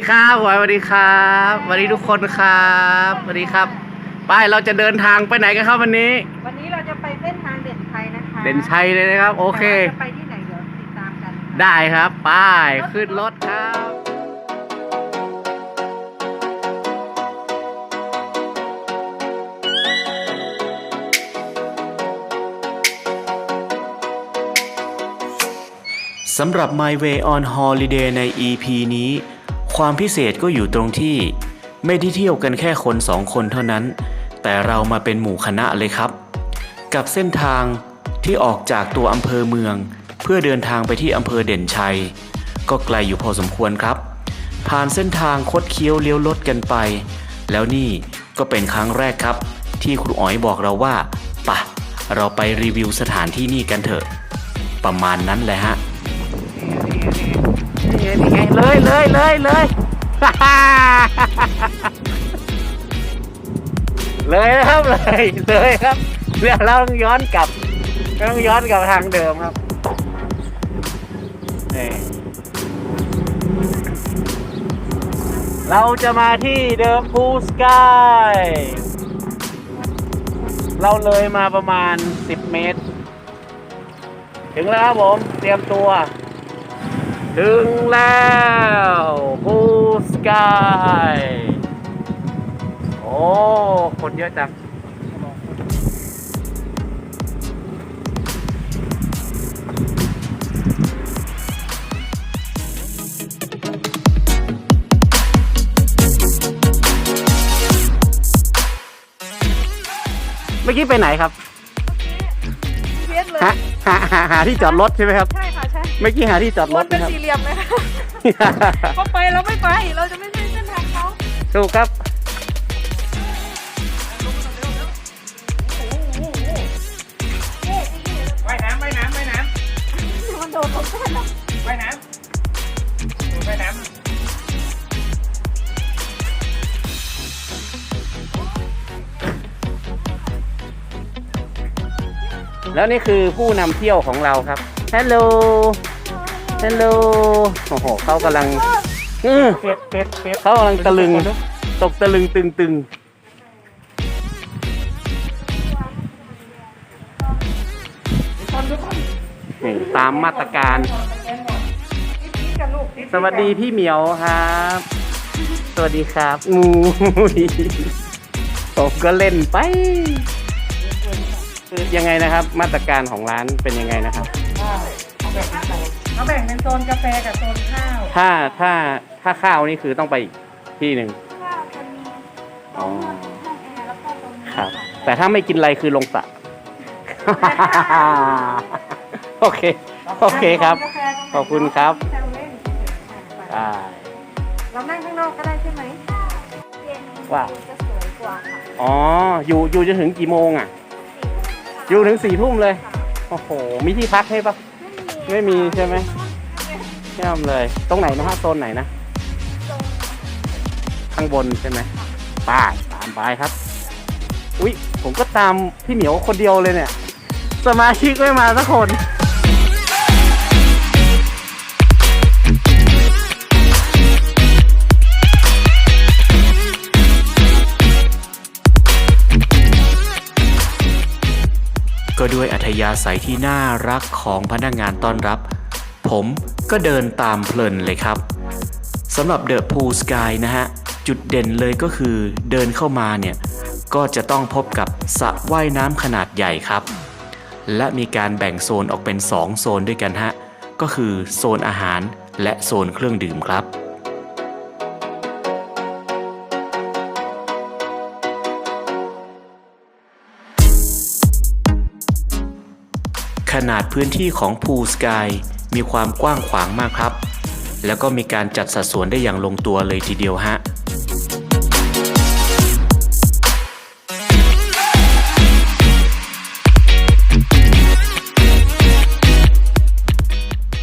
ดีครับสวัสดีครับสวัสดีทุกคนครับสวัสดีครับ ไปเราจะเดินทางไปไหนกันครับวันนี้ วันนี้เราจะไปเส้นทางเด่นชัยนะคะเด่นชัยเลยนะครับ โอเคแต่ว่าจะไปที่ไหนเดี๋ยวติดตามกันค่ะได้ครับไปขึ้นรถครับสำหรับ My Way on Holiday ใน EP นี้ ความพิเศษก็อยู่ตรงที่ ไม่ได้เที่ยวกันแค่คนสองคนเท่านั้น แต่เรามาเป็นหมู่คณะเลยครับ กับเส้นทางที่ออกจากตัวอำเภอเมือง เพื่อเดินทางไปที่อำเภอเด่นชัย ก็ไกลอยู่พอสมควรครับ ผ่านเส้นทางคดเคี้ยวเลี้ยวรถกันไป แล้วนี่ก็เป็นครั้งแรกครับ ที่ครูอ๋อยบอกเราว่าปะเราไปรีวิวสถานที่นี่กันเถอะ ประมาณนั้นแหละฮะ นี่ไงเลยเลยเลยเลยเลยนะครับเลยเลยครับเดี๋ยวเราต้องย้อนกลับต้องย้อนกลับทางเดิมครับนี่เราจะมาที่เดิมพูสกายเราเลยมาประมาณ 10 เมตร ถึงแล้วครับผม เตรียมตัว ถึงแล้วพูสกายโอ้คนเยอะจังเมื่อกี้ไปไหนครับเวียดเลย หาหาหาหาที่จอดรถใช่ไหมครับ ใช่ค่ะใช่ เมื่อกี้หาที่จอดวรนถเป็นนะครับ สี่เหลี่ยมเลยค่ะ เขาไปเราไม่ไป เราจะไม่ใช่เส้นทางเขาถูกครับ ว่ายน้ำว่ายน้ำว่ายน้มันโดดลงเส้นแล้วำว่ายน้ำว่ายน้แล้วนี่คือผู้นำเที่ยวของเราครับฮัลโหล ฮัลโหลโอ้โหเขากำลังอือเป็ดเป็ดเป็ดเขากำลังตะลึง ตกตะลึงตึงตึงนี่ตามมาตรการ สวัสดีพี่เหมียวครับ สวัสดีครับงูผมก็เล่นไปยังไงนะครับ มาตรการของร้านเป็นยังไงนะครับ เขาแบ่งเป็นโซนกาแฟกับโซนข้าวถ้าถ้าถ้าข้าวนี่คือต้องไปอีกที่หนึ่ง ข้าวจะมีอ๋อห้องแอร์แล้วก็ตรงนี้ครับ แต่ถ้าไม่กินอะไรคือลงสระ โอเค โอเคครับ กาแฟตรงไหนขอบคุณครับ แซวเล่นได้เรานั่งข้างนอกก็ได้ใช่ไหมเย็นว่า จะสวยกว่าค่ะอ๋อ อยู่อยู่จนถึงกี่โมงอะ อยู่ถึงสี่ทุ่มเลย โอ้โห มีที่พักให้ปะ ไม่มีใช่ไหมแย่มเลย ตรงไหนนะฮะโซนไหนนะ ข้างบนใช่ไหมไป้าตามไปครับ อุ๊ยผมก็ตามพี่เหมียวคนเดียวเลยเนี่ย สมาชิกไม่มาสักคน ก็ด้วยอัธยาศัยที่น่ารักของพนักงานต้อนรับ ผมก็เดินตามเพลินเลยครับสำหรับเดอะพูลสกายนะฮะ จุดเด่นเลยก็คือเดินเข้ามาเนี่ย ก็จะต้องพบกับสระว่ายน้ำขนาดใหญ่ครับ และมีการแบ่งโซนออกเป็น 2 โซนด้วยกันฮะ ก็คือโซนอาหารและโซนเครื่องดื่มครับ ขนาดพื้นที่ของพูลสกายมีความกว้างขวางมากครับ แล้วก็มีการจัดสัดส่วนได้อย่างลงตัวเลยทีเดียวฮะ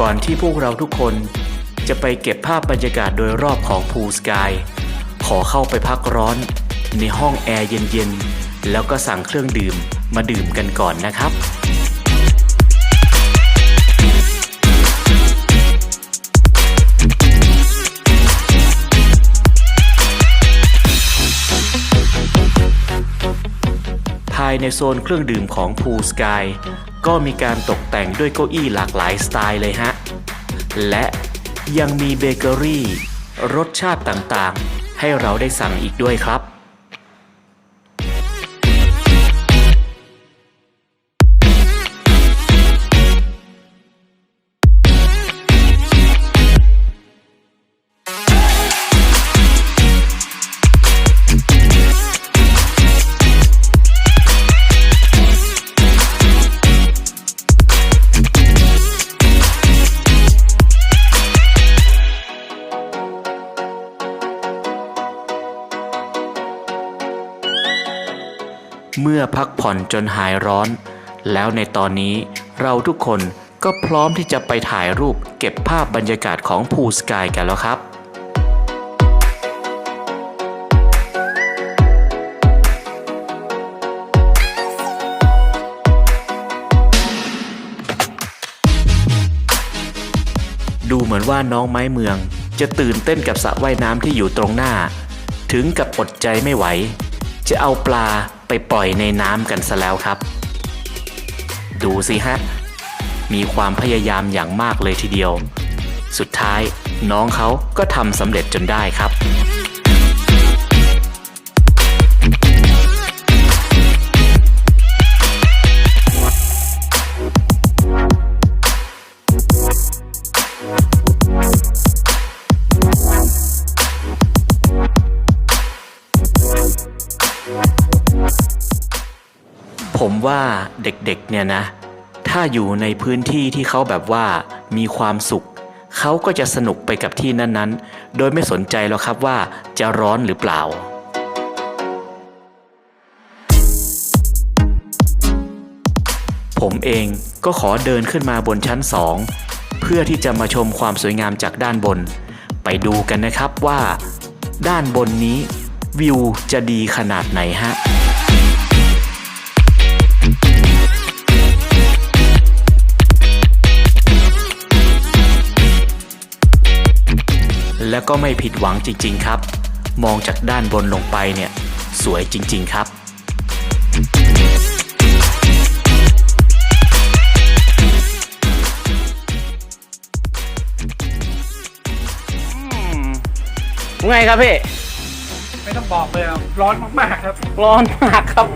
ก่อนที่พวกเราทุกคนจะไปเก็บภาพบรรยากาศโดยรอบของพูลสกายขอเข้าไปพักร้อนในห้องแอร์เย็นๆ แล้วก็สั่งเครื่องดื่มมาดื่มกันก่อนนะครับ ในโซนเครื่องดื่มของ Pool Sky ก็มีการตกแต่งด้วยเก้าอี้หลากหลายสไตล์เลยฮะ และยังมีเบเกอรี่ รสชาติต่างๆ ให้เราได้สั่งอีกด้วยครับ เมื่อพักผ่อนจนหายร้อน แล้วในตอนนี้เราทุกคนก็พร้อมที่จะไปถ่ายรูปเก็บภาพบรรยากาศของพูสกายกันแล้วครับดูเหมือนว่าน้องไม้เมือง จะตื่นเต้นกับสระว่ายน้ำที่อยู่ตรงหน้า ถึงกับอดใจไม่ไหว จะเอาปลา ไปปล่อยในน้ำกันซะแล้วครับ ดูสิฮะ มีความพยายามอย่างมากเลยทีเดียว สุดท้ายน้องเขาก็ทำสำเร็จจนได้ครับ ผมว่าเด็กๆเนี่ยนะ ถ้าอยู่ในพื้นที่ที่เขาแบบว่ามีความสุข เขาก็จะสนุกไปกับที่นั้นๆ โดยไม่สนใจหรอกครับว่าจะร้อนหรือเปล่าผมเองก็ขอเดินขึ้นมาบนชั้นสองเพื่อที่จะมาชมความสวยงามจากด้านบน ไปดูกันนะครับว่า ด้านบนนี้วิวจะดีขนาดไหนฮะ แล้วก็ไม่ผิดหวังจริง ๆ ครับ มองจากด้านบนลงไปเนี่ย สวยจริง ๆ ครับ ไงครับพี่ ไม่ต้องบอกเลยครับร้อนมากๆครับ ร้อนมากครับ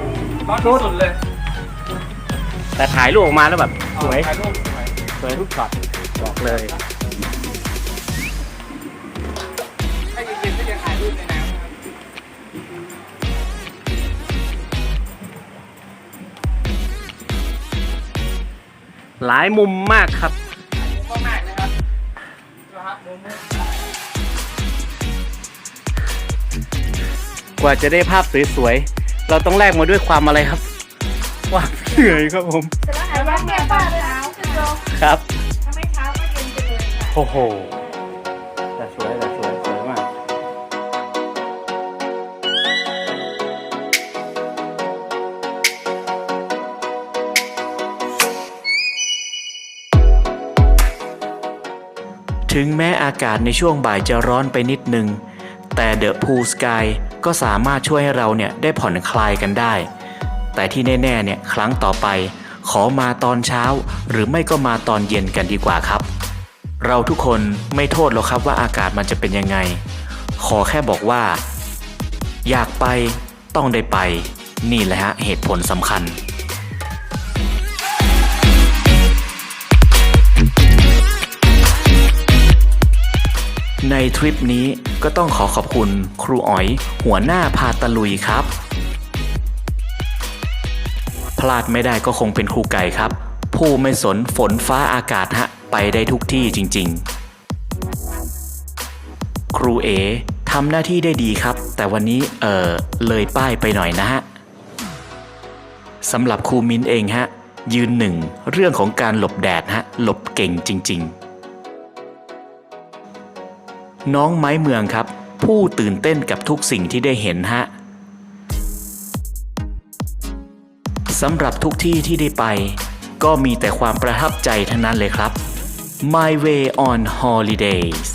ร้อนที่สุดเลย แต่ถ่ายรูปออกมาแล้วแบบสวย ถ่ายรูปสวย สวยทุกช็อตบอกเลย หลายมุมมากครับมุมมากๆนะครับนะฮะมุมมุมกว่าจะได้ภาพสวยๆ เราต้องแลกมาด้วยความอะไรครับความเหนื่อยครับผมเสร็จแล้วหายวันแม่ป้าเลยเอาขึ้นลงครับถ้าไม่เช้าก็เย็นไปเลยค่ะโอ้โห ถึงแม้อากาศในช่วงบ่ายจะร้อนไปนิดนึง แต่เดอะพูลสกายก็สามารถช่วยให้เราเนี่ยได้ผ่อนคลายกันได้ แต่ที่แน่ๆเนี่ยครั้งต่อไป ขอมาตอนเช้า หรือไม่ก็มาตอนเย็นกันดีกว่าครับ เราทุกคนไม่โทษหรอกครับว่าอากาศมันจะเป็นยังไง ขอแค่บอกว่า อยากไปต้องได้ไป นี่แหละฮะเหตุผลสำคัญ ในทริปนี้ก็ต้องขอขอบคุณครูอ๋อย หัวหน้าพาตะลุยครับ พลาดไม่ได้ก็คงเป็นครูไก่ครับ ผู้ไม่สนฝนฟ้าอากาศฮะ ไปได้ทุกที่จริง ๆ ครูเอทำหน้าที่ได้ดีครับ แต่วันนี้เออเลยป้ายไปหน่อยนะฮะสำหรับครูมินเองฮะ ยืนหนึ่งเรื่องของการหลบแดดฮะ หลบเก่งจริง ๆ น้องไม้เมืองครับ ผู้ตื่นเต้นกับทุกสิ่งที่ได้เห็นฮะสำหรับทุกที่ที่ได้ไป ก็มีแต่ความประทับใจทั้งนั้นเลยครับ My Way on Holidays